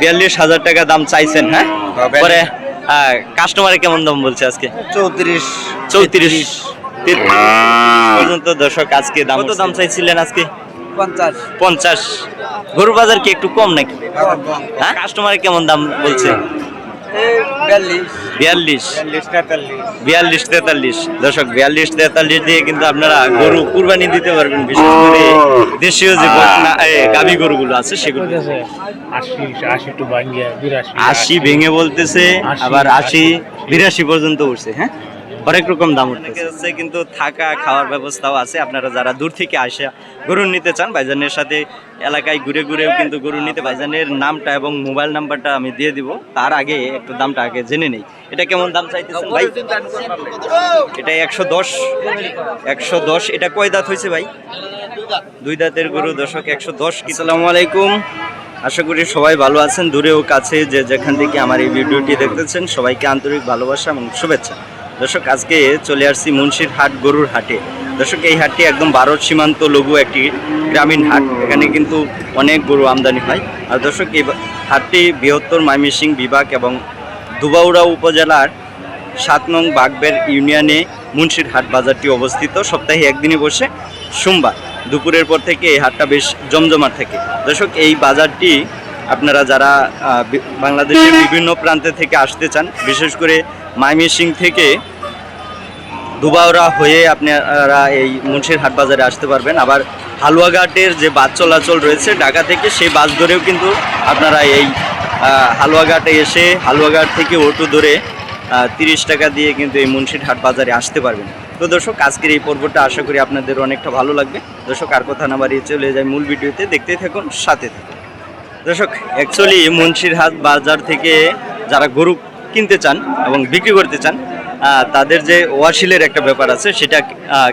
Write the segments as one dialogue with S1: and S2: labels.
S1: বিয়াল্লিশ হাজার টাকা দাম চাইছেন হ্যাঁ?
S2: হ্যাঁ,
S1: পরে কাস্টমারে কেমন দাম বলছে আজকে?
S2: চৌত্রিশ
S1: চৌত্রিশ। পর্যন্ত দর্শক আজকে দাম কত দাম চাইছিলেন আজকে?
S2: পঞ্চাশ।
S1: পঞ্চাশ। গরুর বাজার কি একটু কম নাকি? হ্যাঁ কাস্টমারে কেমন দাম বলছে?
S2: বিয়াল্লিশ। তেতাল্লিশ।
S1: দর্শক বিয়াল্লিশ তেতাল্লিশ দিয়ে কিন্তু আপনারা গরু কুরবানি দিতে পারবেন বিশেষ করে দেশীয় যে গাভী গরুগুলো আছে সেগুলো।
S3: আশি
S1: ভেঙে বলতেছে আবার আশি।
S3: আশি,
S1: বিরাশি পর্যন্ত উঠছে হ্যাঁ? হরেক রকম দাম উঠতেছে। কিন্তু থাকা খাওয়ার ব্যবস্থাও আছে। আপনারা যারা দূর থেকে আসে গরু নিতে চান ভাইজানের সাথে এলাকায় ঘুরে ঘুরেও কিন্তু গরু নিতে ভাইজানের নামটা এবং মোবাইল নাম্বারটা আমি দিয়ে দিব। তার আগে একটু দামটা আগে জেনে নেই। এটা কেমন দাম চাইতেছেন ভাই? এটা একশো দশ। একশো দশ। এটা কয় দাঁত হয়েছে ভাই? দুই দাঁতের গরু দশক একশো দশ আসসালামু আলাইকুম। আশা করি সবাই ভালো আছেন দূরে ও কাছে যে যেখান থেকে আমার এই ভিডিওটি দেখতেছেন সবাইকে আন্তরিক ভালোবাসা এবং শুভেচ্ছা। দর্শক, আজকে চলে আসছি মুন্সির হাট, গরুর হাটে। দর্শক, এই হাটটি একদম ভারত সীমান্ত লঘু একটি গ্রামীণ হাট। এখানে কিন্তু অনেক গরু আমদানি হয়। আর দর্শক, এই হাটটি বৃহত্তর ময়মনসিংহ বিভাগ এবং দুবাউড়া উপজেলার সাত নং বাগবের ইউনিয়নে মুন্সির হাট বাজারটি অবস্থিত। সপ্তাহে একদিনে বসে সোমবার দুপুরের পর থেকে এই হাটটা বেশ জমজমাট থাকে। দর্শক, এই বাজারটি আপনারা যারা বাংলাদেশের বিভিন্ন প্রান্তে থেকে আসতে চান, বিশেষ করে মাইমিসিং থেকে দুবাওরা হয়ে আপনারা এই মুন্সির হাট বাজারে আসতে পারবেন। আবার হালুয়াঘাটের যে বাস চলাচল রয়েছে ঢাকা থেকে সেই বাস ধরেও কিন্তু আপনারা এই হালুয়াঘাটে এসে হালুয়াঘাট থেকে অটো ধরে তিরিশ টাকা দিয়ে কিন্তু এই মুন্সির হাট বাজারে আসতে পারবেন। তো দর্শক, আজকের এই পর্বটা আশা করি আপনাদের অনেকটা ভালো লাগবে। দর্শক, আর কথা না বাড়িয়ে চলে যায় মূল ভিডিওতে। দেখতে থাকুন, সাথে থাকুন। দর্শক অ্যাকচুয়ালি মুন্সিরহাট বাজার থেকে যারা গরু কিনতে চান এবং বিক্রি করতে চান তাদের যে ওয়াশিলের একটা ব্যাপার আছে সেটা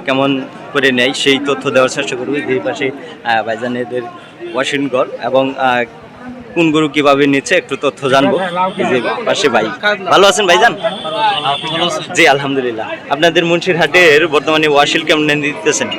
S1: কেমন করে নেয় সেই তথ্য দেওয়ার চেষ্টা করব। দুই পাশে আহ, ভাইজানেদের ওয়াশিং ঘর এবং কোন গরু কীভাবে নিচ্ছে একটু তথ্য জানব। যে পাশে ভাই। ভালো আছেন ভাইজান? জি আলহামদুলিল্লাহ। আপনাদের মুন্সিরহাটের বর্তমানে ওয়াশিল কেমন দিতেছেন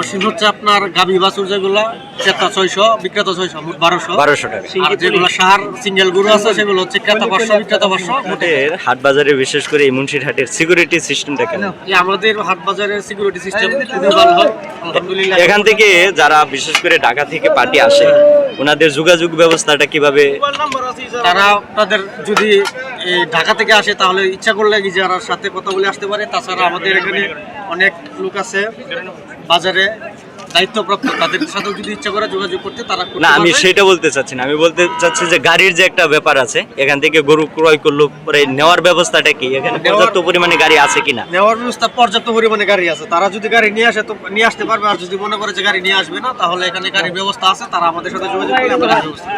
S4: অসীম হচ্ছে আপনার গাভী বাছুর যেগুলো ক্রেতা ছয়শো বিক্রেতা ছয়শো মোট বারোশো।
S1: বারোশো টাকা।
S4: আর যেগুলো সার সিঙ্গেল গরু আছে সেগুলো হচ্ছে ক্রেতা পাঁচশো বিক্রেতা পাঁচশো
S1: আমাদের হাট বাজারে বিশেষ করে এই মুন্সিরহাটের সিকিউরিটি সিস্টেমটা
S4: এই আমাদের হাট বাজারের সিকিউরিটি সিস্টেম খুবই ভালো হয় আলহামদুলিল্লাহ।
S1: এখান থেকে যারা বিশেষ করে ঢাকা থেকে পার্টি আসে ওনাদের যোগাযোগ ব্যবস্থাটা কীভাবে?
S4: তারা তাদের যদি ঢাকা থেকে আসে তাহলে ইচ্ছা করলে যারার সাথে কথা বলে আসতে পারে। তাছাড়া আমাদের এখানে অনেক লোক আছে। বাজারে দায়িত্বপ্রাপ্ত তাদের সাথে যদি ইচ্ছা করে যোগাযোগ করতে তারা
S1: না আমি সেটা বলতে চাচ্ছি না। আমি বলতে চাচ্ছি যে গাড়ির যে একটা ব্যাপার আছে এখান থেকে গরু ক্রয় করল পরে নেওয়ার ব্যবস্থাটা কি? এখানে পর্যাপ্ত পরিমাণে গাড়ি আছে কিনা?
S4: নেওয়ার ব্যবস্থা পর্যাপ্ত পরিমাণে গাড়ি আছে। তারা যদি গাড়ি নিয়ে আসে তো নিয়ে আসতে পারবে। আর যদি মনে করে যে গাড়ি নিয়ে আসবে না তাহলে এখানে গাড়ির ব্যবস্থা আছে। তারা আমাদের সাথে যোগাযোগ করে আমরা ব্যবস্থা।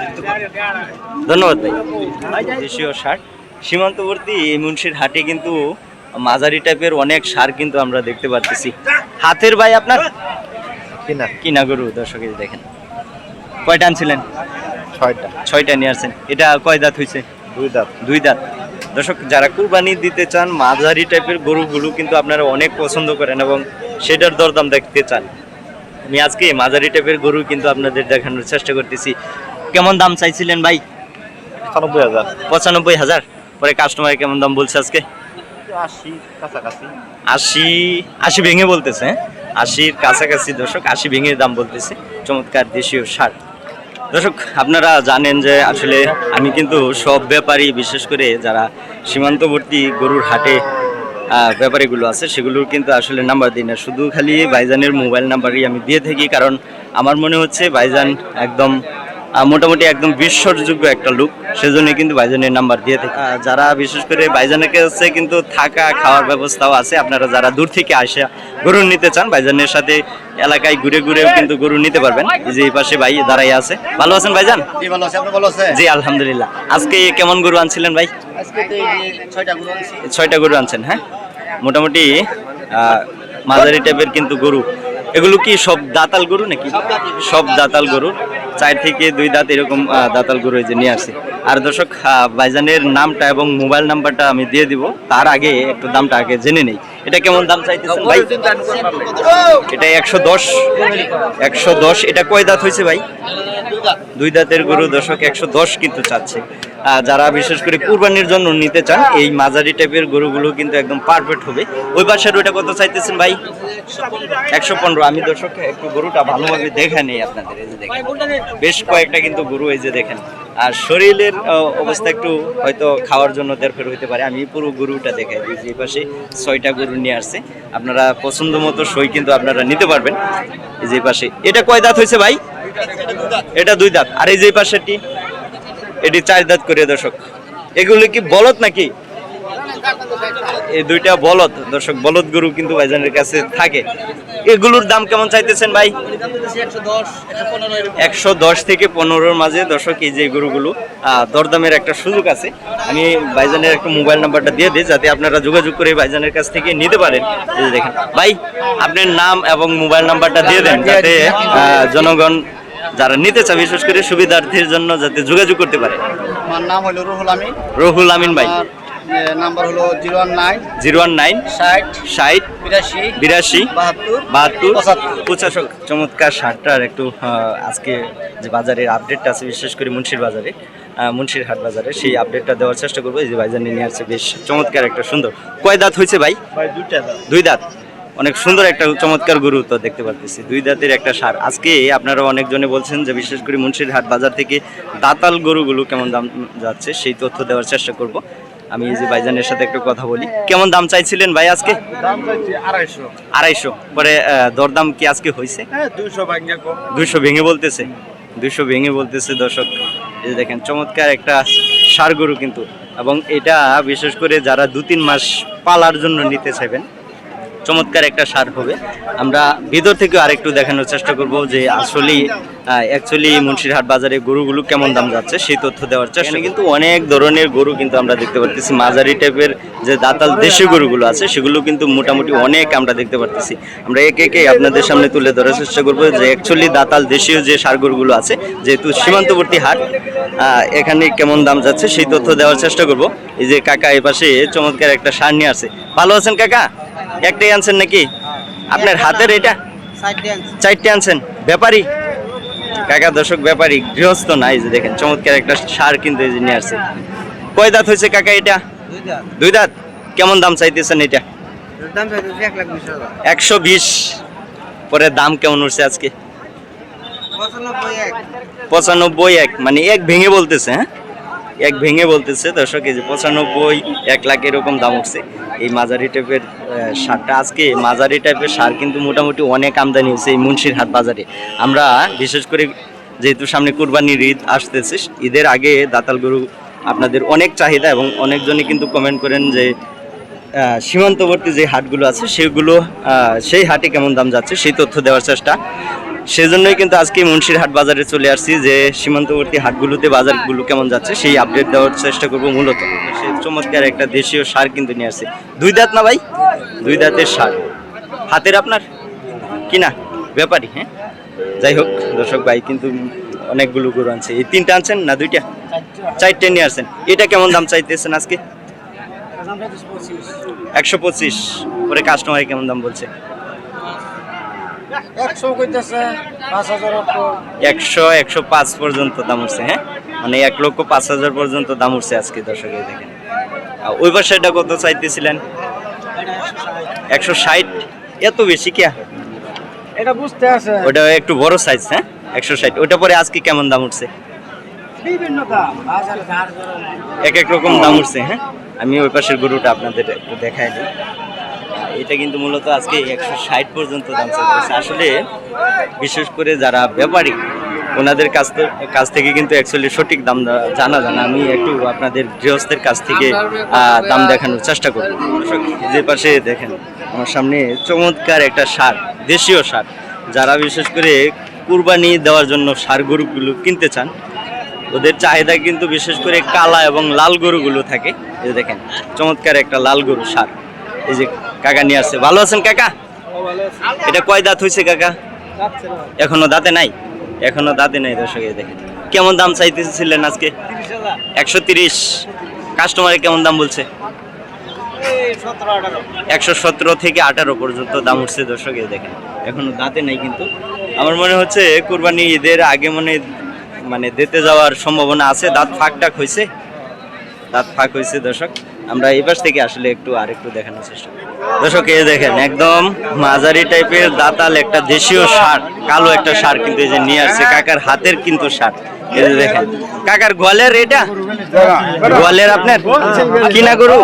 S1: ধন্যবাদ ভাই। দেশীয় সার। সীমান্তবর্তী এই মুন্সির হাটে কিন্তু মাঝারি টাইপের অনেক সার কিন্তু আমরা দেখতে পাচ্ছি হাতের ভাই আপনার?
S2: কিনা
S1: কিনা গরু দর্শকের দেখেন। কয়টা আনছিলেন?
S2: ছয়টা।
S1: ছয়টা নিয়ে আসছেন। এটা কয় দাঁত হয়েছে
S2: দুই দাঁত।
S1: দুই দাঁত। দর্শক যারা কুরবানি দিতে চান মাঝারি টাইপের গরুগুলো কিন্তু আপনারা অনেক পছন্দ করেন এবং সেটার দরদাম দেখতে চান। আমি আজকে মাঝারি টাইপের গরু কিন্তু আপনাদের দেখানোর চেষ্টা করতেছি। কেমন দাম চাইছিলেন ভাই? পঁচানব্বই হাজার। পরে কাস্টমার কেমন দাম বলছে আজকে?
S2: আশি
S1: আশি ভেঙে বলতেছে হ্যাঁ? আশির কাছাকাছি দর্শক, আশি ভেঙে দাম বলতেছে, চমৎকার দেশীয় সার। দর্শক, আপনারা জানেন যে আসলে আমি কিন্তু সব ব্যাপারী, বিশেষ করে যারা সীমান্তবর্তী গরুর হাটে ব্যাপারীগুলো আছে, সেগুলোর কিন্তু আসলে নাম্বার দিই না। শুধু খালি ভাইজানের মোবাইল নাম্বারই আমি দিয়ে থাকি, কারণ আমার মনে হচ্ছে ভাইজান একদম মোটামুটি একদম বিশ্বাসযোগ্য একটা লোক সেজন্য কিন্তু ভাইজানের নাম্বার দিয়ে থাকি। যারা বিশেষ করে ভাইজানের কাছে কিন্তু থাকা খাওয়ার ব্যবস্থাও আছে আপনারা যারা দূর থেকে আসে গরু নিতে চান ভাইজানের সাথে এলাকায় ঘুরে ঘুরেও কিন্তু গরু নিতে পারবেন। যে এই পাশে ভাই দাঁড়াই আছে। ভালো আছেন ভাইজান?
S2: কি ভালো আছে আপনি ভালো আছে
S1: জি আলহামদুলিল্লাহ। আজকে কেমন গরু আনছিলেন ভাই?
S2: ছয়টা
S1: গরু আনছেন হ্যাঁ? মোটামুটি আহ, মাঝারি টাইপের কিন্তু গরু। এগুলো কি সব দাতাল গরু নাকি? সব দাতাল গরু। চার থেকে দুই দাঁত এরকম দাঁতাল গরু যে নিয়ে আসি আর দর্শক ভাইজানের নামটা এবং মোবাইল নাম্বারটা আমি দিয়ে দিব। তার আগে একটু দামটা আগে জেনে নেই। এটা কেমন দাম চাইতেছেন ভাই? এটা একশো দশ। একশো দশ, এটা কয় দাঁত হয়েছে ভাই? দুই দাঁতের গরু দশক একশো দশ কিন্তু চাচ্ছে। যারা বিশেষ করে কুরবানির জন্য নিতে চান, এই মাঝারি টাইপের গরুগুলো কিন্তু একদম পারফেক্ট হবে। ওই পাশের ওইটা কত চাইতেছেন ভাই? একশো পনেরো। আমি দর্শক, একটু গরুটা ভালোভাবে দেখে নেই আপনাদের, এই যে দেখেন। বেশ কয়েকটা কিন্তু গরু এই যে দেখেন। আর শরীরের অবস্থা একটু হয়তো খাওয়ার জন্য দেরফের হইতে পারে। আমি পুরো গরুটা দেখাই দিই যে পাশে ছয়টা গরু নিয়ে আসছে। আপনারা পছন্দ মতো সই কিন্তু আপনারা নিতে পারবেন। এই যে পাশে। এটা কয় দাঁত হয়েছে ভাই? এটা দুই দাঁত। আর এই যে পাশেটি এটি চার দাঁত করে দর্শক। এগুলো কি বলত নাকি? এই দুইটা বলদ দর্শক বলদ গরু কিন্তু ভাইজানের কাছে থাকে। এগুলোর দাম কেমন চাইতেছেন ভাই? একশো দশ থেকে পনেরোর মাঝে দর্শক এই যে গরুগুলো দরদামের একটা সুযোগ আছে। আমি ভাইজানের একটা মোবাইল নাম্বারটা দিয়ে দিই যাতে আপনারা যোগাযোগ করে ভাইজানের কাছ থেকে নিতে পারেন। এই দেখেন ভাই আপনার নাম এবং মোবাইল নাম্বারটা দিয়ে দেন যাতে জনগণ যারা নিতে চায় বিশেষ করে সুবিধার্থীর জন্য যাতে যোগাযোগ করতে পারে।
S2: আমার নাম হলো রুহুল আমিন।
S1: রহুল আমিন ভাই।
S2: নাম্বার হলো zero one nine
S1: zero one nine
S2: ষাট
S1: ষাট
S2: বিরাশি
S1: বিরাশি
S2: বাহাত্তর
S1: বাহাত্তর
S2: পঁচাত্তর।
S1: চমৎকার শার্টটার একটু আজকে যে বাজারের আপডেটটা আছে বিশেষ করে মুন্সির বাজারে মুন্সির হাট বাজারে সেই আপডেটটা দেওয়ার চেষ্টা করব। এই যে ভাইজান নিয়ে আসছে বেশ চমৎকার একটা সুন্দর। কয় দাঁত হয়েছে ভাই?
S2: ভাই দুইটা
S1: দুই দাঁত। অনেক সুন্দর একটা চমৎকার গরু তো দেখতে পাচ্ছি দুই দাঁতের একটা সার। আজকে আপনারা অনেকজনে বলছেন যে বিশেষ করে মুন্সির হাট বাজার থেকে দাতাল গরুগুলো কেমন দাম যাচ্ছে সেই তথ্য দেওয়ার চেষ্টা করব। আমি এই যে ভাইজানের সাথে একটু কথা বলি। কেমন দাম চাইছিলেন ভাই আজকে?
S2: দাম চাইছি আড়াইশো।
S1: আড়াইশো। পরে দরদাম কি আজকে হয়েছে
S2: হ্যাঁ দুইশো
S1: ভেঙে বলতেছে। দুইশো ভেঙে বলতেছে দর্শক। এই যে দেখেন চমৎকার একটা সার গরু কিন্তু। এবং এটা বিশেষ করে যারা দু তিন মাস পালার জন্য নিতে চাইবেন চমৎকার একটা সার হবে। আমরা ভিতর থেকে আরেকটু দেখানোর চেষ্টা করব যে আসলেই অ্যাকচুয়ালি মুন্সিরহাট বাজারে গরুগুলো কেমন দাম যাচ্ছে সেই তথ্য দেওয়ার চেষ্টা কিন্তু অনেক ধরনের গরু কিন্তু আমরা দেখতে পারতেছি। মাঝারি টাইপের যে দাতাল দেশি গরুগুলো আছে সেগুলো কিন্তু মোটামুটি অনেক আমরা দেখতে পারতেছি। আমরা একে একে আপনাদের সামনে তুলে ধরার চেষ্টা করব যে অ্যাকচুয়ালি দাতাল দেশীয় যে সার গরুগুলো আছে যেহেতু সীমান্তবর্তী হাট এখানে কেমন দাম যাচ্ছে সেই তথ্য দেওয়ার চেষ্টা করব। এই যে কাকা এপাশে চমৎকার একটা সার নিয়ে আছে ভালো আছেন কাকা? একটাই আনছেন নাকি? আপনার হাতের এটা? চারটে আনছেন। ব্যাপারী? কাকা দর্শক ব্যাপারী গৃহস্থ না এই যে দেখেন চমৎকার একটা সার কিন্তু এই যে নিয়ে আসছে। কয় দাঁত হয়েছে কাকা এটা? দুই দাঁত। কেমন দাম চাইতেছেন এটা? একশো বিশ। পরে দাম কেমন উঠছে আজকে? পঁচানব্বই এক মানে এক ভেঙে বলতেছে হ্যাঁ? এক ভেঙে বলতেছে, দর্শক, এই যে পঁচানব্বই, এক লাখ এরকম দাম উঠছে। এই মাঝারি টাইপের সারটা আজকে মাঝারি টাইপের সার কিন্তু মোটামুটি অনেক আমদানি হয়েছে এই মুন্সির হাট বাজারে। আমরা বিশেষ করে যেহেতু সামনে কুরবানির ঈদ আসতেছে, ঈদের আগে দাতাল গরু আপনাদের অনেক চাহিদা এবং অনেকজনই কিন্তু কমেন্ট করেন যে সীমান্তবর্তী যে হাটগুলো আছে, সেগুলো সেই হাটে কেমন দাম যাচ্ছে, সেই তথ্য দেওয়ার চেষ্টা। সেজন্যই কিন্তু আজকে মুন্সির হাট বাজারে চলে আসছি যে সীমান্তবর্তী হাটগুলোতে বাজারগুলো কেমন যাচ্ছে সেই আপডেট দেওয়ার চেষ্টা করব মূলত। সে চমৎকার একটা দেশীয় সার কিন্তু নিয়ে আসছে। দুই দাঁত না ভাই? দুই দাঁতের সার। হাতের আপনার? কি না? ব্যাপারই হ্যাঁ? যাই হোক, দর্শক ভাই, কিন্তু অনেকগুলো গরু আনছে। এই তিনটা আনছেন না দুইটা? চারটে নিয়ে আসছেন। এটা কেমন দাম চাইতেছেন আজকে? একশো পঁচিশ। পরে কাস্টমার কেমন দাম বলছে?
S2: একশো কইতেছে পাঁচ হাজার
S1: একশো একশো পাঁচ পর্যন্ত দাম উঠছে হ্যাঁ? মানে এক লক্ষ পাঁচ হাজার পর্যন্ত দাম উঠছে আজকে দেখেন। ওই বাসাটা কত চাইতেছিলেন? একশো ষাট? এত বেশি কে?
S2: এটা বুঝতে আছে।
S1: ওটা একটু বড় সাইজ হ্যাঁ? একশো ষাট। ওটা পরে আজকে কেমন দাম উঠছে?
S2: বিভিন্ন দাম
S1: এক এক রকম দাম উঠছে হ্যাঁ? আমি ওই পাশের গরুটা আপনাদের একটু দেখাই দিই। এটা কিন্তু মূলত আজকে একশো ষাট পর্যন্ত দাম চলতেছে আসলে বিশেষ করে যারা ব্যাপারী, ওনাদের কাছ থেকে কাছ থেকে কিন্তু অ্যাকচুয়ালি সঠিক দাম জানা যায় না আমি একটু আপনাদের গৃহস্থের কাছ থেকে দাম দেখানোর চেষ্টা করব। যে পাশে দেখেন, আমার সামনে চমৎকার একটা সার, দেশীয় সার। যারা বিশেষ করে কুরবানি দেওয়ার জন্য সার গরুগুলো কিনতে চান, ওদের চাহিদা কিন্তু বিশেষ করে কালা এবং লাল গরুগুলো থাকে। এই দেখেন, চমৎকার একটা লাল গরু সার। এই যে কাকা নিয়ে আসছে। ভালো আছেন কাকা? এটা কয় দাঁত হয়েছে কাকা? এখনও দাঁতে নাই? এখনও দাঁতে নাই দর্শক দেখেন। কেমন দাম চাইতেছিলেন আজকে? একশো তিরিশ। কাস্টমারে কেমন দাম বলছে? একশো সতেরো থেকে আঠারো পর্যন্ত দাম উঠছে দর্শক দেখেন। এখনও দাঁতে নাই কিন্তু। আমার মনে হচ্ছে কুরবানি ঈদের আগে মনে মানে দিতে যাওয়ার সম্ভাবনা আছে। দাঁত ফাঁক টাক হয়েছে দাঁত ফাঁক হয়েছে দর্শক। আমরা এই পাশ থেকে আসলে একটু আর একটু দেখানোর চেষ্টা করি। দর্শক এই দেখেন একদম মাঝারি টাইপের দাঁতাল একটা দেশীয় সার কালো একটা সার কিন্তু এই যে নিয়ে আসছে কাকার হাতের কিন্তু সার। এই যে দেখেন কাকার গোয়ালের এটা? গোয়ালের আপনার? কিনা গরু?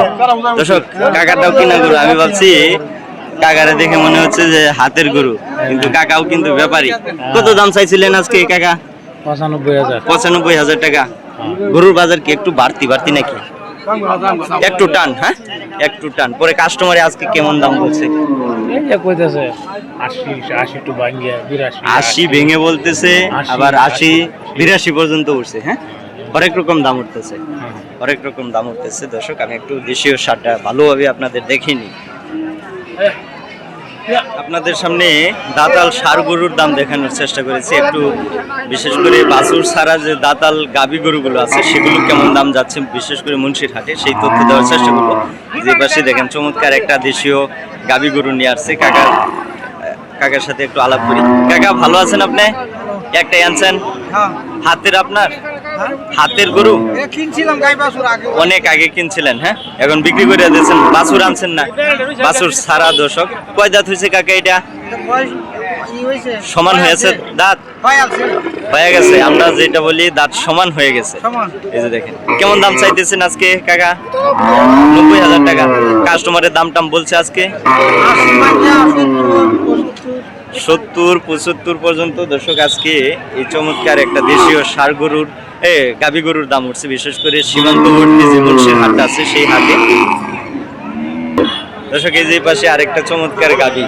S1: দর্শক কাকারটাও কিনা গরু। আমি ভাবছি কাকারে দেখে মনে হচ্ছে যে হাতের গরু কিন্তু কাকাও কিন্তু ব্যাপারী। কত দাম চাইছিলেন আজকে কাকা?
S3: পঁচানব্বই হাজার।
S1: পঁচানব্বই হাজার টাকা। গরুর বাজার কি একটু বাড়তি বাড়তি নাকি? একটু টান হ্যাঁ? একটু টান। পরে কাস্টমারে আজকে কেমন দাম বলছে?
S3: আশি
S1: ভেঙে বলতেছে আবার আশি। বিরাশি পর্যন্ত উঠছে হ্যাঁ? অনেক রকম দাম উঠতেছে। হরেক রকম দাম উঠতেছে। দর্শক আমি একটু দেশীয় সারটা ভালোভাবে আপনাদের দেখিনি। আপনাদের সামনে দাতাল সার গরুর দাম দেখানোর চেষ্টা করেছি। একটু বিশেষ করে বাছুর ছাড়া যে দাতাল গাবি গরুগুলো আছে সেগুলো কেমন দাম যাচ্ছে বিশেষ করে মুন্সির হাটে সেই তথ্য দেওয়ার চেষ্টা করব। যে পাশে দেখেন চমৎকার একটা দেশীয় গাবি গরু নিয়ে আসছে। কাকা কাকার সাথে একটু আলাপ করি। কাকা ভালো আছেন আপনি? একটাই আনছেন? হাতের আপনার? হাতের গরু?
S2: কিনছিলাম গাই বাসুর আগে।
S1: অনেক আগে কিনছিলেন হ্যাঁ? এখন বিক্রি করে দিয়েছেন বাছুর আনছেন না। বাছুর সারা দর্শক। কয় দাঁত হয়েছে কাকা এটা? সমান হয়েছে দাঁত? হয়ে গেছে। আমরা যেটা বলি দাঁত সমান হয়ে গেছে। এই যে দেখেন কেমন দাম চাইতেছেন আজকে কাকা? নব্বই হাজার টাকা। কাস্টমারের দাম টাম বলছে আজকে? সত্তর পঁচাত্তর পর্যন্ত দর্শক আজকে এই চমৎকার একটা দেশীয় সার গরুর এ, গাভী গরুর দাম উঠছে, বিশেষ করে সীমান্তবর্তী যে মুন্সির হাটটা আছে, সেই হাটে। দর্শক, এই যে পাশে আরেকটা চমৎকার গাভী।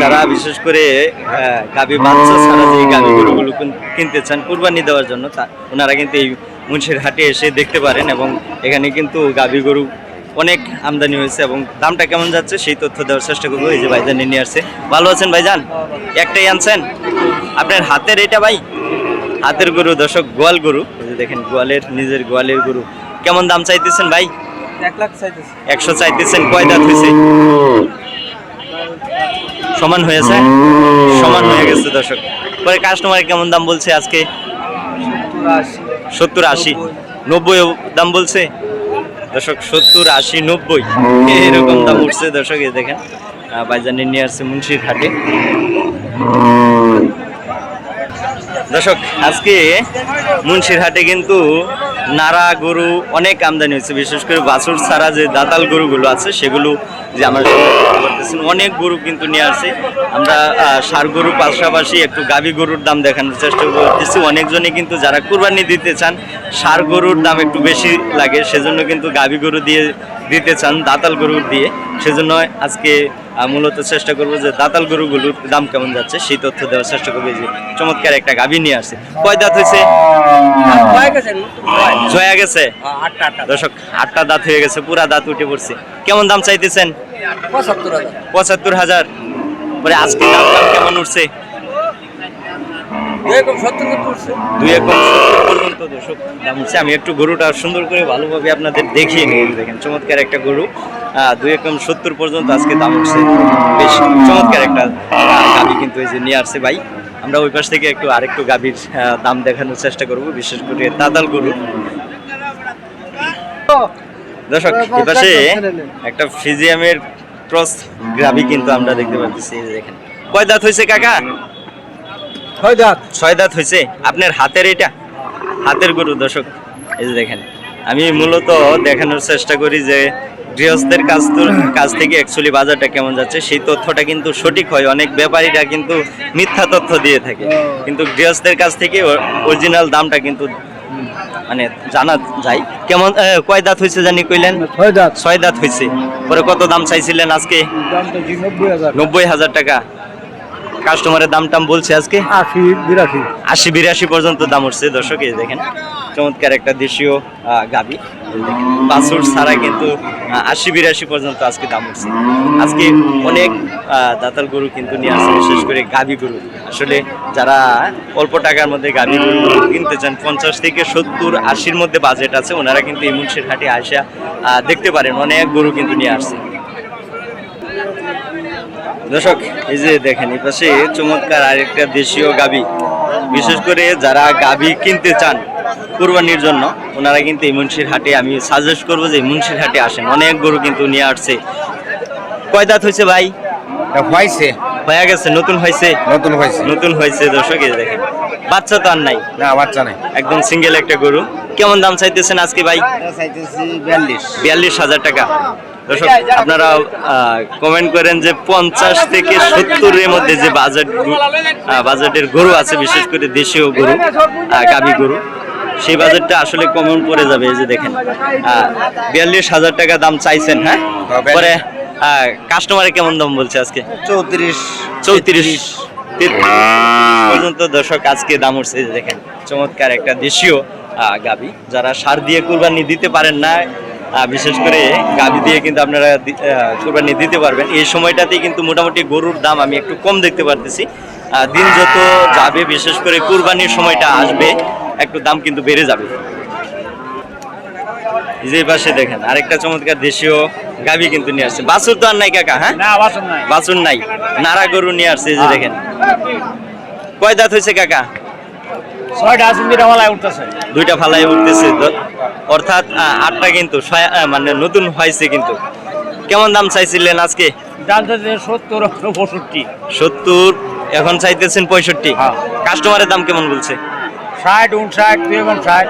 S1: যারা বিশেষ করে গাভী বাচ্চা ছাড়া যে গাভী গরুগুলো কিনতে চান, কুরবানি দেওয়ার জন্য, তা ওনারা কিন্তু এই মুন্সির হাটে এসে দেখতে পারেন এবং এখানে কিন্তু গাভী গরু অনেক আমদানি হয়েছে এবং দামটা কেমন যাচ্ছে, সেই তথ্য দেওয়ার চেষ্টা করব। এই যে ভাইজান নিয়ে আসছে। ভালো আছেন ভাইজান? একটাই আনছেন? আপনার হাতের এটা ভাই? হাতের গরু দর্শক গোয়াল গরু। দেখেন গোয়ালের নিজের গোয়ালের গরু। কেমন দাম চাইতেছেন ভাই? একশো চাইতেছেন কয় দাঁত হয়েছে? সমান হয়েছে? সমান হয়ে গেছে দর্শক। পরে কাস্টমার কেমন দাম বলছে আজকে? সত্তর আশি। নব্বই দাম বলছে? দর্শক সত্তর আশি নব্বই। এরকম দাম উঠছে দর্শক এ দেখেন। বাইজানি নিয়ে আসছে মুন্সির ঘাটে দর্শক আজকে মুন্সির হাটে কিন্তু নাড়া গরু অনেক আমদানি হয়েছে। বিশেষ করে বাছুর ছাড়া যে দাতাল গরুগুলো আছে সেগুলো যে আমরা করতেছেন অনেক গরু কিন্তু নিয়ে আসছে। আমরা আহ, ষাঁড় গরু পাশাপাশি একটু গাভী গরুর দাম দেখানোর চেষ্টা করতেছি। অনেকজনে কিন্তু যারা কুরবানি দিতে চান ষাঁড় গরুর দাম একটু বেশি লাগে সেজন্য কিন্তু গাভী গরু দিয়ে দিতে চান দাতাল গরুর দিয়ে। সেজন্য আজকে মূলত চেষ্টা করব যে দাতাল গরুগুলোর দাম কেমন যাচ্ছে সেই তথ্য দেওয়ার চেষ্টা করব যে চমৎকার একটা গাভী নিয়ে আসছে। কয় দাঁত হয়েছে? জয়া গেছে? দর্শক আটটা দাঁত হয়ে গেছে পুরা দাঁত উঠে পড়ছে। কেমন দাম চাইতেছেন?
S2: পঁচাত্তর হাজার।
S1: পরে আজকে দাম কেমন উঠছে? দুই একর পর্যন্ত দর্শক দাম আমি একটু গরুটা সুন্দর করে ভালোভাবে আপনাদের দেখিয়ে নিই। দেখেন চমৎকার একটা গরু। দুই সত্তর পর্যন্ত আজকে দাম উঠছে বেশ চমৎকার একটা গাভী কিন্তু এই যে নিয়ে আসছে ভাই। আমরা ওই পাশ থেকে একটু আরেকটু গাভীর দাম দেখানোর চেষ্টা করব বিশেষ করে তাদাল গরু। দর্শক এই পাশে একটা ফিজিয়ামের ক্রস গাভী কিন্তু আমরা দেখতে পাচ্ছি। দেখেন। কয় দাঁত হয়েছে কাকা?
S2: হয় দাঁত।
S1: ছয় দাঁত হয়েছে। আপনার হাতের এটা? হাতের গরু দর্শক এই যে দেখেন। আমি মূলত দেখানোর চেষ্টা করি যে গৃহস্থের তো- কাছ থেকে অ্যাকচুয়ালি বাজারটা কেমন যাচ্ছে সেই তথ্যটা কিন্তু সঠিক হয়। অনেক ব্যাপারীরা কিন্তু মিথ্যা তথ্য দিয়ে থাকে। কিন্তু গৃহস্থের কাছ থেকে অরিজিনাল দামটা কিন্তু মানে জানা যায়। কেমন কয় দাঁত হয়েছে জানি কইলেন?
S2: হয় দাঁত।
S1: ছয় দাঁত হয়েছে। পরে কত দাম চাইছিলেন আজকে?
S2: নব্বই হাজার
S1: টাকা। কাস্টমারের দাম টাম বলছে আজকে?
S3: আশি বিরাশি।
S1: আশি বিরাশি পর্যন্ত দাম উঠছে দর্শক এই দেখেন। চমৎকার একটা দেশীয় গাভী বাছুর ছাড়া কিন্তু আশি বিরাশি পর্যন্ত আজকে দাম উঠছে। আজকে অনেক দাতাল গরু কিন্তু নিয়ে আসছে বিশেষ করে গাভী গরু। আসলে যারা অল্প টাকার মধ্যে গাভী গরু কিনতে চান পঞ্চাশ থেকে সত্তর আশির মধ্যে বাজেট আছে ওনারা কিন্তু এই মুন্সির হাটে আসা দেখতে পারেন। অনেক গরু কিন্তু নিয়ে আসছে। দর্শক এই যে দেখেন এই পাশে চমৎকার আরেকটা দেশীয় গাবি। বিশেষ করে যারা গাবি কিনতে চান কুরবানির জন্য ওনারা কিন্তু এই মুন্সির হাটে আমি সাজেস্ট করব যে মুন্সির হাটে আসেন। অনেক গরু কিন্তু নিয়ে আসছে। কয় দাঁত হয়েছে ভাই?
S5: হয়েছে।
S1: হয়ে গেছে নতুন হয়েছে?
S5: নতুন হয়েছে।
S1: নতুন হয়েছে দর্শক এই দেখেন। বাচ্চা তো আর নাই?
S5: না বাচ্চা নাই।
S1: একদম সিঙ্গেল একটা গরু। কেমন দাম চাইতেছেন আজকে ভাই?
S5: চাইতেছি বিয়াল্লিশ।
S1: বিয়াল্লিশ হাজার টাকা। দর্শক আপনারা কমেন্ট করেন যে পঞ্চাশ থেকে সত্তরের মধ্যে যে বাজেট বাজেটের গরু আছে বিশেষ করে দেশীয় গরু আহ, গাভী গরু সেই বাজেটটা আসলে কমন পড়ে যাবে এই যে দেখেন। বিয়াল্লিশ হাজার টাকা দাম চাইছেন হ্যাঁ?
S5: হ্যাঁ,
S1: পরে কাস্টমারে কেমন দাম বলছে আজকে?
S5: চৌত্রিশ।
S1: চৌত্রিশ। পর্যন্ত দর্শক আজকে দাম উঠছে দেখেন। চমৎকার একটা দেশীয় আহ, গাভী যারা সার দিয়ে কুরবানি দিতে পারেন না বিশেষ করে গাভী দিয়ে কিন্তু আপনারা কুরবানি দিতে পারবেন। এই সময়টাতেই কিন্তু মোটামুটি গরুর দাম আমি একটু কম দেখতে পারতেছি। দিন যত যাবে বিশেষ করে কুরবানির সময়টা আসবে একটু দাম কিন্তু বেড়ে যাবে। যে পাশে দেখেন আরেকটা চমৎকার দেশীয় গাভী কিন্তু নিয়ে আসছে। বাছুর তো আর নাই কাকা হ্যাঁ? বাছুর নাই। নারা গরু নিয়ে আসছে যে দেখেন। কয় দাঁত হয়েছে কাকা?
S3: ছয়টা আসুন দিয়ে মালায় উঠতেছে।
S1: দুইটা ফালাই উঠতেছে। অর্থাৎ আটটা কিন্তু মানে নতুন হয়েছে কিন্তু। কেমন দাম চাইছিলেন আজকে?
S3: দাম সত্তর পঁয়ষট্টি।
S1: সত্তর এখন চাইতেছেন পঁয়ষট্টি।
S3: হ্যাঁ।
S1: কাস্টমারের দাম কেমন বলছে?
S3: ষাট উনষাট ষাট।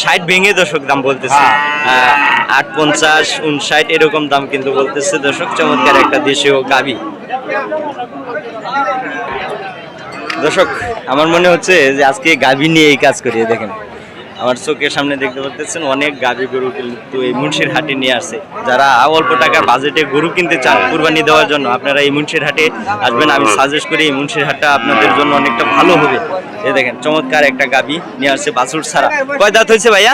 S1: ষাট ভেঙে দর্শক দাম বলতেছে।
S3: হ্যাঁ।
S1: আট পঞ্চাশ উনষাট এরকম দাম কিন্তু বলতেছে দর্শক। চমৎকার একটা দেশীয় গাবি। দর্শক আমার মনে হচ্ছে যে আজকে গাভী নিয়ে এই কাজ করি দেখেন। আমার চোখের সামনে দেখতে পাচ্ছেন অনেক গাভী গরু কিন্তু এই মুন্সির হাটে নিয়ে আসে যারা অল্প টাকার বাজেটে গরু কিনতে চান কুরবানি দেওয়ার জন্য আপনারা এই মুন্সির হাটে আসবেন। আমি সাজেস্ট করি এই মুন্সির হাটটা আপনাদের জন্য অনেকটা ভালো হবে। এই দেখেন চমৎকার একটা গাভী নিয়ে আসছে বাছুর ছাড়া। কয় দাঁত হয়েছে ভাইয়া?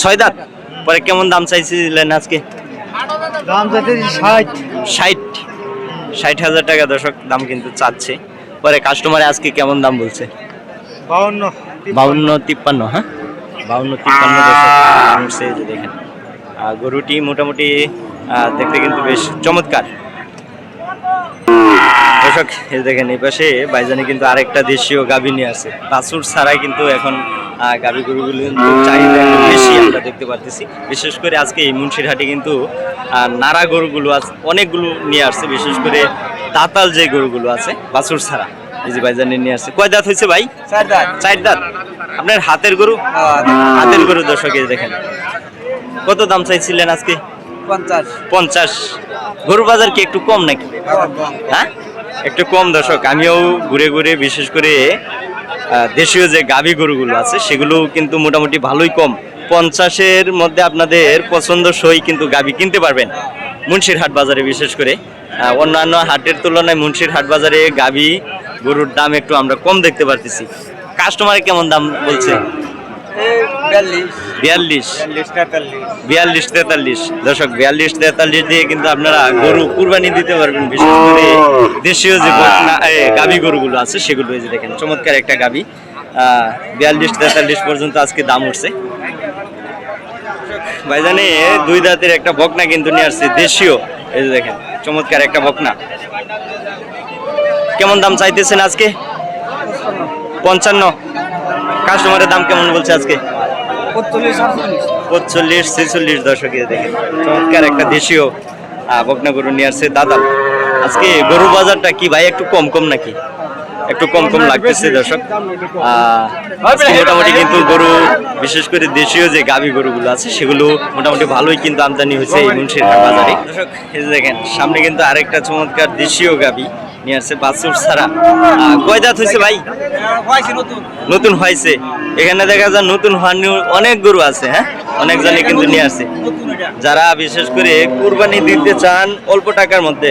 S1: ছয় দাঁত। পরে কেমন দাম চাইছিলেন আজকে?
S3: দাম চাইছে ষাট।
S1: ষাট। ষাট হাজার টাকা দর্শক দাম কিন্তু চাচ্ছে। পরে কাস্টমারে আজকে কেমন দাম বলছে?
S3: বাউন্ন
S1: বাউন্ন তিপ্পান্ন হ্যাঁ? বাউন্ন তিপ্পান্ন উঠছে, যে দেখেন। গরুটি মোটামুটি দেখতে কিন্তু বেশ চমৎকার। দর্শক দেখেন এই পাশে বাইজানে কিন্তু আরেকটা দেশীয় গাভী নিয়ে আছে বাছুর ছাড়াই কিন্তু এখন গাভী গরুগুলো কিন্তু চাহিদা বেশি আমরা দেখতে পারতেছি। বিশেষ করে আজকে এই মুন্সিরহাটে কিন্তু নাড়া গরুগুলো আছে অনেকগুলো নিয়ে আসছে। বিশেষ করে দাতাল যে গরুগুলো আছে বাছুর ছাড়া। এই যে বাইজানে নিয়ে আসছে। কয় দাঁত হয়েছে ভাই?
S2: চার দাঁত।
S1: চার দাঁত? আপনার হাতের গরু? হাতের গরু দর্শক দেখেন। কত দাম চাইছিলেন আজকে?
S2: পঞ্চাশ।
S1: পঞ্চাশ। গরু বাজার কি একটু কম নাকি? হ্যাঁ একটু কম দর্শক আমিও ঘুরে ঘুরে বিশেষ করে দেশীয় যে গাভী গরুগুলো আছে সেগুলো কিন্তু মোটামুটি ভালোই কম। পঞ্চাশের মধ্যে আপনাদের পছন্দ সই কিন্তু গাভী কিনতে পারবেন মুন্সির হাট বাজারে বিশেষ করে। অন্যান্য হাটের তুলনায় মুন্সির হাট বাজারে গাভী গরুর দাম একটু আমরা কম দেখতে পারতেছি। কাস্টমারে কেমন দাম বলছে?
S2: বিয়াল্লিশ।
S1: বিয়াল্লিশ।
S2: বিয়াল্লিশ তেতাল্লিশ।
S1: তেতাল্লিশ। দর্শক বিয়াল্লিশ তেতাল্লিশ দিয়ে কিন্তু আপনারা গরু কুরবানি দিতে পারবেন। বিশেষ করে দেশীয় যে বকনা- এ, গাভী গরুগুলো আছে সেগুলো এই যে দেখেন চমৎকার একটা গাভী। বিয়াল্লিশ তেতাল্লিশ পর্যন্ত আজকে দাম উঠছে। ভাইজানে দুই দাঁতের একটা বকনা কিন্তু নিয়ে আসছে দেশীয়। এই যে দেখেন। চমৎকার একটা বকনা। কেমন দাম চাইতেছেন আজকে? পঞ্চান্ন। কাস্টমারের দাম কেমন বলছে আজকে? পঁচল্লিশ ছেচল্লিশ দশকে দেখেন চমৎকার একটা দেশীয় ভকনা বকনা গরু নিয়ে আসছে দাদা। আজকে গরু বাজারটা কি ভাই একটু কম কম নাকি? একটু কম কম লাগতেছে দর্শক। মোটামুটি কিন্তু গরু বিশেষ করে দেশীয় যে গাভী গরুগুলো আছে সেগুলো মোটামুটি ভালোই কিন্তু আমদানি হয়েছে এই মুন্সির বাজারে। দর্শক দেখেন সামনে কিন্তু আরেকটা চমৎকার দেশীয় গাভী নিয়ে আসছে বাছুর ছাড়া। কয় দাঁত হয়েছে ভাই?
S2: নতুন।
S1: নতুন হয়েছে। এখানে দেখা যায় নতুন হওয়ার অনেক গরু আছে হ্যাঁ? অনেক জনে কিন্তু নিয়ে আসছে যারা বিশেষ করে কুরবানি দিতে চান অল্প টাকার মধ্যে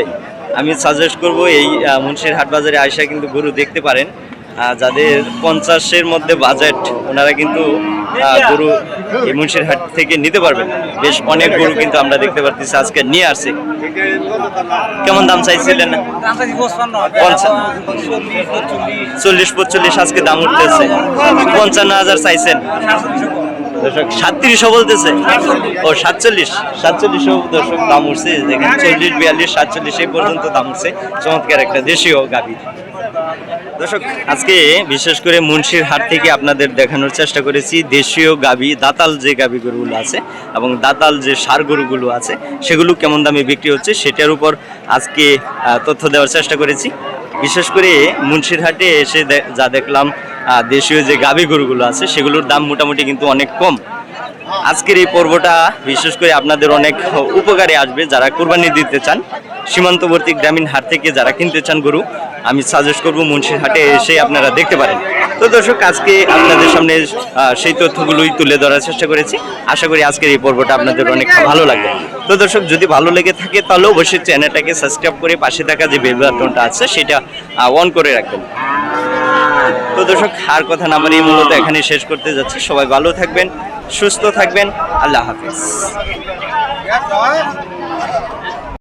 S1: আমি সাজেস্ট করব এই মুন্সির হাট বাজারে আয়সা কিন্তু গরু দেখতে পারেন। যাদের পঞ্চাশের মধ্যে বাজেট ওনারা কিন্তু গরু মুন্সির হাট থেকে নিতে পারবেন। বেশ অনেক গরু কিন্তু আমরা দেখতে পারতেছি, আজকে নিয়ে আসছে। কেমন দাম চাইছিলেন? চল্লিশ পঁচল্লিশ আজকে দাম উঠতেছে। পঞ্চান্ন হাজার চাইছেন। দর্শক, সাতত্রিশও বলতেছে। ও, সাতচল্লিশ। সাতচল্লিশও দর্শক দাম উঠছে, দেখেন, চল্লিশ, বিয়াল্লিশ, সাতচল্লিশ এই পর্যন্ত দাম উঠছে। চমৎকার একটা দেশীয় গাভী দর্শক, আজকে বিশেষ করে মুন্সির হাট থেকে আপনাদের দেখানোর চেষ্টা করেছি, দেশীয় গাভী দাতাল যে গাভী গরুগুলো আছে এবং দাতাল যে সার গরুগুলো আছে, সেগুলো কেমন দামে বিক্রি হচ্ছে, সেটার উপর আজকে তথ্য দেওয়ার চেষ্টা করেছি। বিশেষ করে মুন্সিরহাটে এসে যা দেখলাম দেশীয় যে গাভী গরুগুলো আছে, সেগুলোর দাম মোটামুটি কিন্তু অনেক কম। আজকের এই পর্বটা বিশেষ করে আপনাদের অনেক উপকারে আসবে যারা কোরবানি দিতে চান। সীমান্তবর্তী গ্রামীণ হাট থেকে যারা কিনতে চান গরু আমি সাজেস্ট করব মুন্সির হাটে এসে আপনারা দেখতে পারেন। তো দর্শক, আজকে আপনাদের সামনে সেই তথ্যগুলোই তুলে ধরার চেষ্টা করেছি। আশা করি আজকের এই পর্বটা আপনাদের অনেক ভালো লাগবে। তো দর্শক, যদি ভালো লেগে থাকে, তাহলে অবশ্যই চ্যানেলটাকে সাবস্ক্রাইব করে পাশে থাকা যে বেল বাটনটা আছে, সেটা অন করে রাখবেন। তো দর্শক, আর কথা না বাড়িয়ে মূলত এখানে শেষ করতে যাচ্ছি। সবাই ভালো থাকবেন, সুস্থ থাকবেন। আল্লাহ হাফিজ।